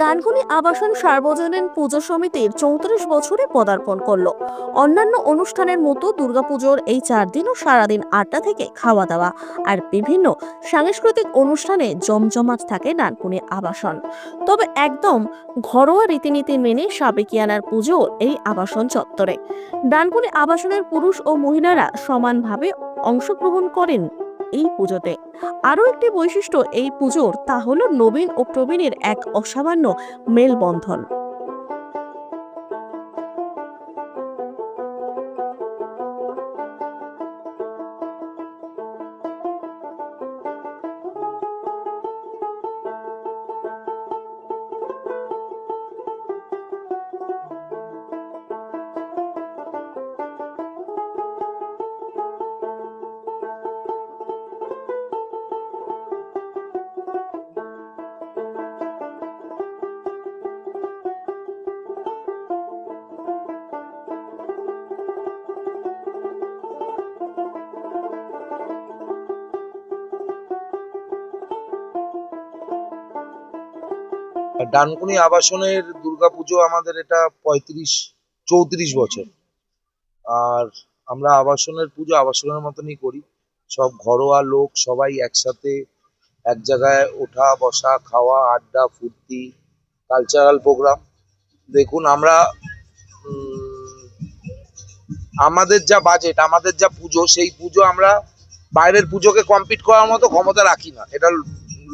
ডানকুনি আবাসন সার্বজনীন পুজো সমিতির চৌত্রিশ বছরে পদার্পণ করল। অন্যান্য অনুষ্ঠানের মতো দুর্গাপুজোর এই চার দিনও সারাদিন আড্ডা থেকে খাওয়া দাওয়া আর বিভিন্ন সাংস্কৃতিক অনুষ্ঠানে জমজমাট থাকে ডানকুনি আবাসন। তবে একদম ঘরোয়া রীতিনীতি মেনে সাবেকিয়ানার পুজো এই আবাসন চত্বরে। ডানকুনি আবাসনের পুরুষ ও মহিলারা সমানভাবে অংশগ্রহণ করেন। এই পুজোতে। আরও একটি বৈশিষ্ট্য এই পুজোর তা হলো নবীন ও প্রবীণের এক অসামান্য মেলবন্ধন। ডানকুনি আবাসনের দুর্গাপুজো আমাদের এটা পঁয়ত্রিশ, চৌত্রিশ বছর। আর আমরা আবাসনের পুজো আবাসনের মতনই করি। সব ঘরোয়া লোক সবাই একসাথে এক জায়গায় ওঠা, বসা, খাওয়া, আড্ডা, ফুর্তি কালচারাল প্রোগ্রাম দেখুন, আমরা আমাদের যা বাজেট আমাদের যা পুজো, সেই পুজো আমরা বাইরের পুজোকে কম্পিট করার মতো ক্ষমতা রাখি না। এটা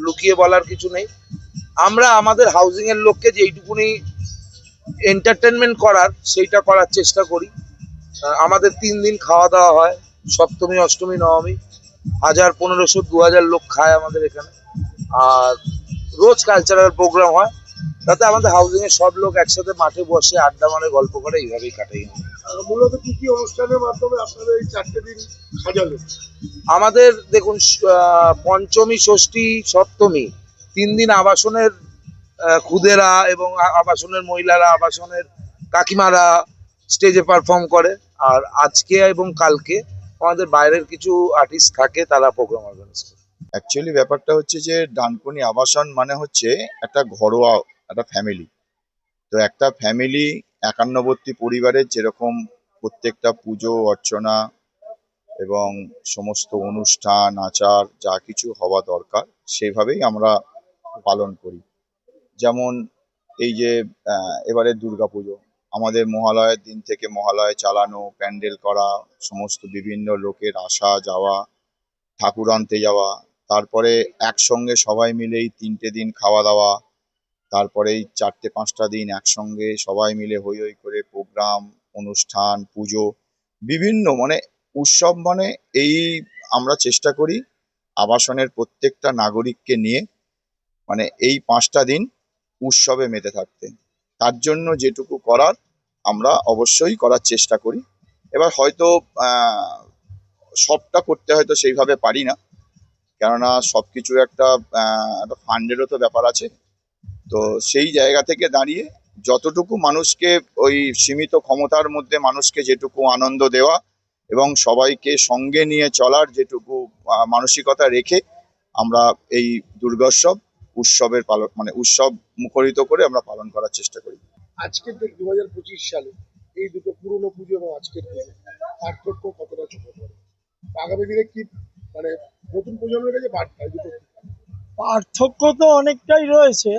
লুকিয়ে বলার কিছু নেই। আমরা আমাদের হাউজিং এর লোককে যেইটুকুনি এন্টারটেনমেন্ট করার সেইটা করার চেষ্টা করি। আমাদের তিন দিন খাওয়া দাওয়া হয় সপ্তমী অষ্টমী নবমী। হাজার পনেরোশো দু হাজার লোক খায় আমাদের এখানে। আর রোজ কালচারাল প্রোগ্রাম হয়। তাতে আমাদের হাউজিং এর সব লোক একসাথে মাঠে বসে আড্ডা মারে গল্প করে এইভাবেই কাটাই মূলত কি কি অনুষ্ঠানের মাধ্যমে আপনারা এই চারটে দিন সাজালেন? আমাদের দেখুন পঞ্চমী ষষ্ঠী সপ্তমী তিন দিন আবাসনের খুদেরা এবং আবাসনের মহিলারা, আবাসনের কাকিমারা স্টেজে পারফর্ম করে। আর আজকে এবং কালকে আমাদের বাইরের কিছু আর্টিস্ট থাকে, তারা প্রোগ্রাম অর্গানাইজ করে। অ্যাকচুয়ালি ব্যাপারটা হচ্ছে যে ডানকুনি আবাসন মানে হচ্ছে একটা ঘরোয়া, একটা ফ্যামিলি তো একটা ফ্যামিলি একান্নবর্তী পরিবারের যেরকম প্রত্যেকটা পুজো, অর্চনা এবং সমস্ত অনুষ্ঠান, আচার, যা কিছু হওয়া দরকার, সেভাবেই আমরা পালন করি। যেমন এই যে এবারে দুর্গাপুজো। আমাদের মহালয়ের দিন থেকে মহালয় চালানো, প্যান্ডেল করা, সমস্ত বিভিন্ন লোকের আসা, যাওয়া, ঠাকুর আনতে যাওয়া, তারপরে একসঙ্গে সবাই মিলেই তিনটে দিন খাওয়া দাওয়া তারপরে এই চারটে, পাঁচটা দিন একসঙ্গে সবাই মিলে হই হই করে প্রোগ্রাম, অনুষ্ঠান, পুজো, বিভিন্ন মানে উৎসব মানে এই আমরা চেষ্টা করি আবাসনের প্রত্যেকটা নাগরিককে নিয়ে মানে এই পাঁচটা দিন উৎসবে মেতে থাকতে। তার জন্য যেটুকু করার আমরা অবশ্যই করার চেষ্টা করি। এবার হয়তো সবটা করতে হয়তো সেইভাবে পারি না। কেননা সবকিছু একটা একটা ফান্ডেরও তো ব্যাপার আছে। তো সেই জায়গা থেকে দাঁড়িয়ে যতটুকু মানুষকে ওই সীমিত ক্ষমতার মধ্যে মানুষকে যেটুকু আনন্দ দেওয়া এবং সবাইকে সঙ্গে নিয়ে চলার যেটুকু মানসিকতা রেখে আমরা এই দুর্গোৎসব উৎসবের পালন মানে উৎসব মুখরিত করে আমরা পালন করার চেষ্টা করি। আজকের দিন দু হাজার পঁচিশ সালে এই দুটো পুরনো পুজো এবং আজকের পুজো পার্থক্য কতটা চোখে পড়ে আগামী দিনে কি মানে নতুন প্রজন্মের কাছে বার্তা দুটো পার্থক্য তো অনেকটাই রয়েছে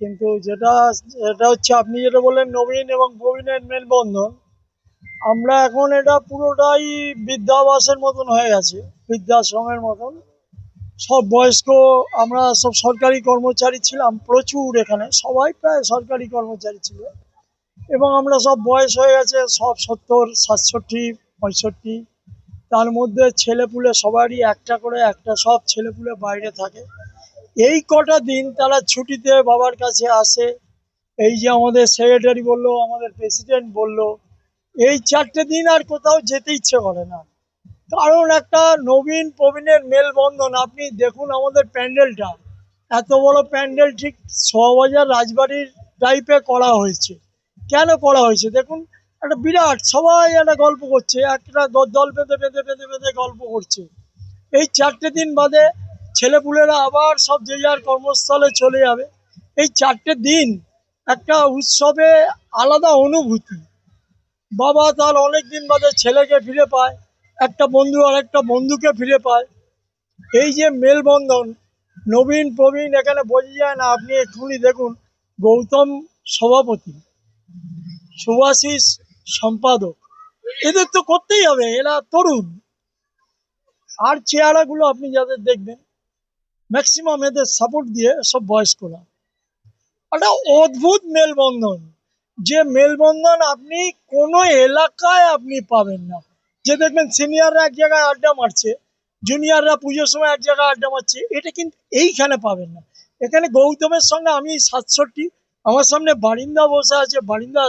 কিন্তু যেটা যেটা হচ্ছে আপনি যেটা বললেন নবীন এবং প্রবীণের মেলবন্ধন আমরা এখন এটা পুরোটাই বৃদ্ধাবাসের মতন হয়ে গেছে বৃদ্ধাশ্রমের মতন। সব বয়স্ক, আমরা সব সরকারি কর্মচারী ছিলাম প্রচুর এখানে, সবাই প্রায় সরকারি কর্মচারী ছিল। এবং আমরা সব বয়স হয়ে গেছে, সব সত্তর, সাতষট্টি, পঁয়ষট্টি। তার মধ্যে ছেলেপুলে সবারই একটা করে একটা, সব ছেলেপুলে বাইরে থাকে। এই কটা দিন তারা ছুটিতে বাবার কাছে আসে। এই যে আমাদের সেক্রেটারি বলল, আমাদের প্রেসিডেন্ট বলল, এই চারটে দিন আর কোথাও যেতে ইচ্ছে করে না। কারণ একটা নবীন প্রবীণের মেলবন্ধন। আপনি দেখুন আমাদের প্যান্ডেলটা। এত বড় প্যান্ডেল ঠিক শোভাবাজার রাজবাড়ির টাইপে করা হয়েছে। কেন করা হয়েছে? দেখুন, একটা বিরাট, সবাই একটা গল্প করছে। একটা দল বেঁধে বেঁধে বেঁধে বেঁধে গল্প করছে। এই চারটে দিন বাদে ছেলেপুলেরা আবার সব যে যার কর্মস্থলে চলে যাবে। এই চারটে দিন একটা উৎসবে আলাদা অনুভূতি। বাবা তার অনেক দিন বাদে ছেলেকে ফিরে পায়। একটা বন্ধু আর একটা বন্ধুকে ফিরে পায়। এই যে মেলবন্ধন, নবীন, প্রবীণ, এখানে বোঝা যায় না, আপনি এক্ষুনি দেখুন, গৌতম সভাপতি, সুভাষিস সম্পাদক, এদের তো করতেই হবে, এরা তরুণ। আর চেহারাগুলো আপনি যাদের দেখবেন ম্যাক্সিমাম এদের সাপোর্ট দিয়ে সব বয়স্করা। একটা অদ্ভুত মেলবন্ধন, যে মেলবন্ধন আপনি কোনো এলাকায় আপনি পাবেন না। যে দেখবেন সিনিয়ররা এক জায়গায় আড্ডা মারছে জুনিয়ররা পুজোর সময় এক জায়গায় আড্ডা মারছে, এটা কিন্তু এইখানে পাবেন না। এখানে গৌতমের সঙ্গে আমি সাতষট্টি, আমার সামনে বারিন্দা বসে আছে, বারিন্দা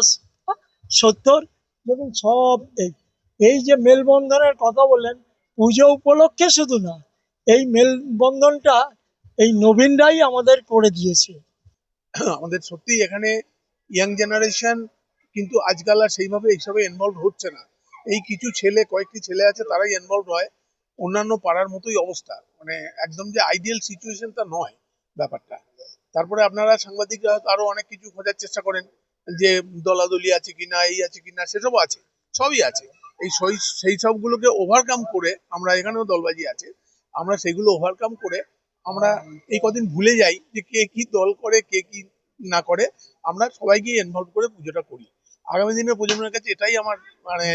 সত্তর, দেখুন সব এই। এই যে মেলবন্ধনের কথা বললেন, পুজো উপলক্ষে শুধু না, এই মেলবন্ধনটা এই নবীনরাই আমাদের করে দিয়েছে। আমাদের সত্যি এখানে ইয়াং জেনারেশন কিন্তু আজকাল আর সেইভাবে এইসবে ইনভলভ হচ্ছে না। এই কিছু ছেলে, কয়েকটি ছেলে আছে, তারাই ইনভলভ হয়। অন্যান্য পাড়ার মতোই অবস্থা। মানে একদম যে আইডিয়াল সিচুয়েশনটা নয় ব্যাপারটা। তারপরে আপনারা সাংবাদিকরা হয়তো আরও অনেক কিছু খোঁজার চেষ্টা করেন যে দলাদলি আছে কিনা, এই আছে কিনা সেসব আছে, সবই আছে। এই সেই সবগুলোকে ওভারকাম করে আমরা এখানেও দলবাজি আছে। আমরা সেগুলো ওভারকাম করে আমরা এই কদিন ভুলে যাই যে কে কি দল করে, কে কি না করে, আমরা সবাইকে ইনভলভ করে পুজোটা করি। আগামী দিনের প্রজন্মের কাছে এটাই আমার মানে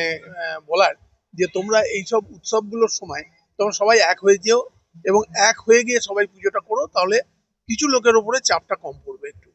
বলার যে তোমরা এইসব উৎসবগুলোর সময় তোমরা সবাই এক হয়ে যেও এবং এক হয়ে গিয়ে সবাই পুজোটা করো, তাহলে কিছু লোকের ওপরে চাপটা কম পড়বে একটু।